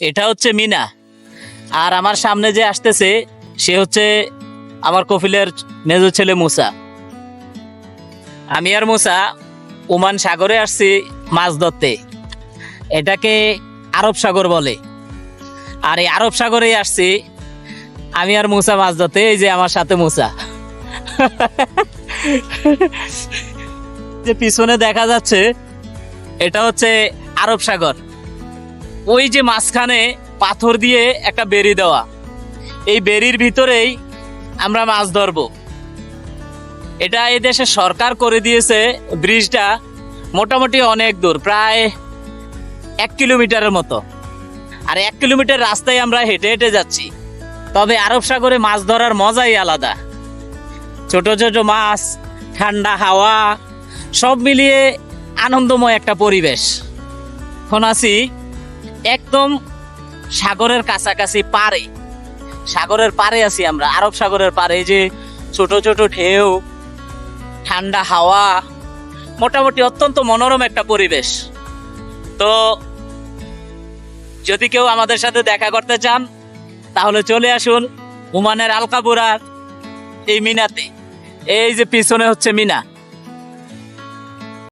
এটা হচ্ছে মিনা। আর আমার সামনে যে আসতেছে, সে হচ্ছে আমার কফিলের মেজো ছেলে মুসা। আমি আর মুসা ওমান সাগরে আসছি মাছ ধরতে। এটাকে আরব সাগর বলে। আর এই আরব সাগরেই আসছি আমি আর মুসা মাছ ধরতে, এই যে আমার সাথে মুসা। যে পিছনে দেখা যাচ্ছে, এটা হচ্ছে আরব সাগর। ওই যে মাঝখানে পাথর দিয়ে একটা বেরি দেওয়া। এই বেরির ভিতরেই আমরা মাছ ধরবো। এটা এই দেশে সরকার করে দিয়েছে, ব্রিজটা মোটামুটি অনেক দূর, প্রায় এক কিলোমিটারের মতো। আর এক কিলোমিটার রাস্তায় আমরা হেঁটে হেঁটে যাচ্ছি। তবে আরব সাগরে মাছ ধরার মজাই আলাদা। ছোট ছোট মাছ, ঠান্ডা হাওয়া, সব মিলিয়ে আনন্দময় একটা পরিবেশ। এখন আছি একদম সাগরের কাছাকাছি পারে সাগরের পারে আছি আমরা, আরব সাগরের পারে যে ছোট ছোট ঢেউ, ঠান্ডা হাওয়া, মোটামুটি অত্যন্ত মনোরম একটা পরিবেশ। তো যদি কেউ আমাদের সাথে দেখা করতে চান, তাহলে চলে আসুন ওমানের আলকাপুরার এই মিনাতে। এই যে পিছনে হচ্ছে মিনা।